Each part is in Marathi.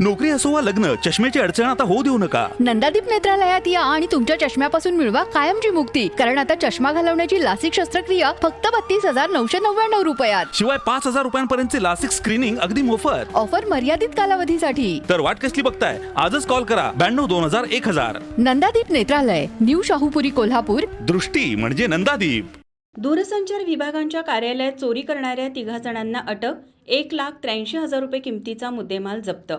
नोकरी असो वा लग्न चष्म्याची अडचण आता होऊ देऊ नका. नंदादीप नेत्रालयात या आणि तुमच्या चष्म्यापासून मिळवा कायमची मुक्ती. कारण आता चष्मा घालवण्याची लासिक शस्त्रक्रिया फक्त बत्तीस हजार नऊशे नव्याण्णव रुपयात. शिवाय पाच हजार रुपयांपर्यंतचे लासिक स्क्रीनिंग अगदी मोफत. ऑफर मर्यादित कालावधीसाठी. तर वाट कसली बघताय? आजच कॉल करा. ब्याण्णव दोन हजार एक हजार. नंदादीप नेत्रालय न्यू शाहूपुरी कोल्हापूर. दृष्टी म्हणजे नंदादीप. दूरसंचार विभागांच्या कार्यालयात चोरी करणाऱ्या तिघा जणांना अटक एक लाख त्र्याऐंशी हजार रुपये किमतीचा मुद्देमाल जप्त.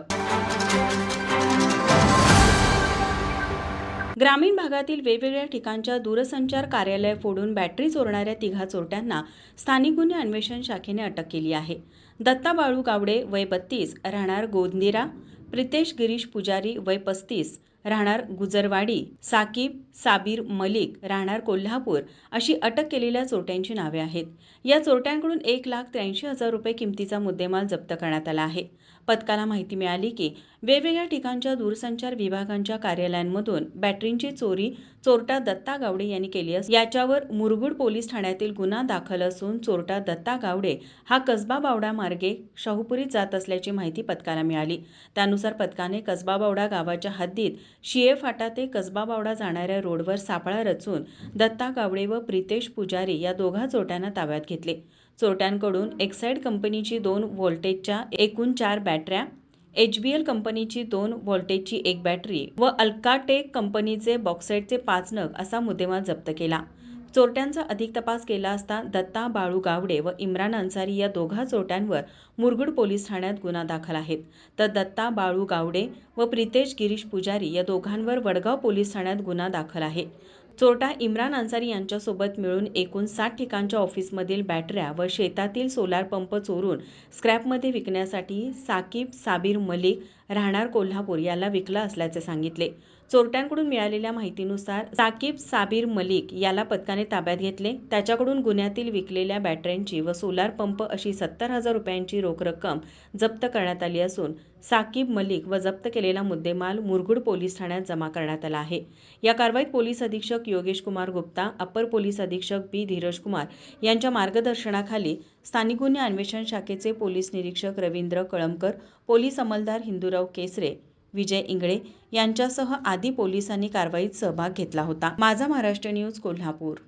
ग्रामीण भागातील वेगवेगळ्या ठिकाणच्या दूरसंचार कार्यालय फोडून बॅटरी चोरणाऱ्या तिघा चोरट्यांना स्थानिक गुन्हे अन्वेषण शाखेने अटक केली आहे. दत्ता बाळू गावडे वय बत्तीस राहणार गोंदिरा प्रितेश गिरीश पुजारी वय पस्तीस राहणार गुजरवाडी साकीब साबीर मलिक राहणार कोल्हापूर अशी अटक केलेल्या चोरट्यांची नावे आहेत. या चोरट्यांकडून एक लाख त्र्याऐंशी हजार रुपये किमतीचा मुद्देमाल जप्त करण्यात आला आहे. पथकाला माहिती मिळाली की वेगवेगळ्या ठिकाणच्या दूरसंचार विभागांच्या कार्यालयांमधून बॅटरींची चोरी चोरटा दत्ता गावडे यांनी केली असून याच्यावर मुरगुड पोलीस ठाण्यातील गुन्हा दाखल असून चोरटा दत्ता गावडे हा कसबा बावडा मार्गे शाहूपुरीत जात असल्याची माहिती पथकाला मिळाली. त्यानुसार पथकाने कसबा बावडा गावाच्या हद्दीत शिये फाटा ते कसबा बावडा जाणाऱ्या रोडवर सापळा रचून दत्ता गावडे व प्रितेश पुजारी या दोघा चोरट्यांना ताब्यात घेतले. चोरट्यांकडून एक्साईड कंपनीची दोन व्होल्टेजच्या एकूण चार बॅटऱ्या एच बी एल कंपनीची दोन व्होल्टेजची एक बॅटरी व अल्काटेक कंपनीचे बॉक्साईटचे पाच नग असा मुद्देमाल जप्त केला. चोरट्यांचा अधिक तपास केला असता दत्ता बाळू गावडे व इम्रान अन्सारी या दोघा चोरट्यांवर मुरगुड पोलीस ठाण्यात गुन्हा दाखल आहेत. तर दत्ता बाळू गावडे व प्रितेश गिरीश पुजारी या दोघांवर वडगाव पोलीस ठाण्यात गुन्हा दाखल आहे. चोरटा इम्रान अन्सारी यांच्यासोबत मिळून एकूण साठ ठिकाणच्या ऑफिसमधील बॅटऱ्या व शेतातील सोलार पंप चोरून स्क्रॅपमध्ये विकण्यासाठी साकीब साबीर मलिक राहणार कोल्हापूर याला विकला असल्याचे सांगितले. चोरट्यांकडून मिळालेल्या माहितीनुसार साकीब साबीर मलिक याला पथकाने ताब्यात घेतले. त्याच्याकडून गुन्ह्यातील विकलेल्या बॅटऱ्यांची व सोलार पंप अशी सत्तर हजार रुपयांची रोख रक्कम जप्त करण्यात आली असून साकीब मलिक व जप्त केलेला मुद्देमाल मुरगुड पोलीस ठाण्यात जमा करण्यात आला आहे. या कारवाईत पोलीस अधीक्षक योगेश कुमार गुप्ता अप्पर पोलीस अधीक्षक बी. धीरज कुमार यांच्या मार्गदर्शनाखाली स्थानिक गुन्हे अन्वेषण शाखेचे पोलीस निरीक्षक रवींद्र कळमकर पोलीस अंमलदार हिंदूराव केसरे विजय इंगळे यांच्यासह आदी पोलिसांनी कारवाईत सहभाग घेतला होता. माझा महाराष्ट्र न्यूज कोल्हापूर.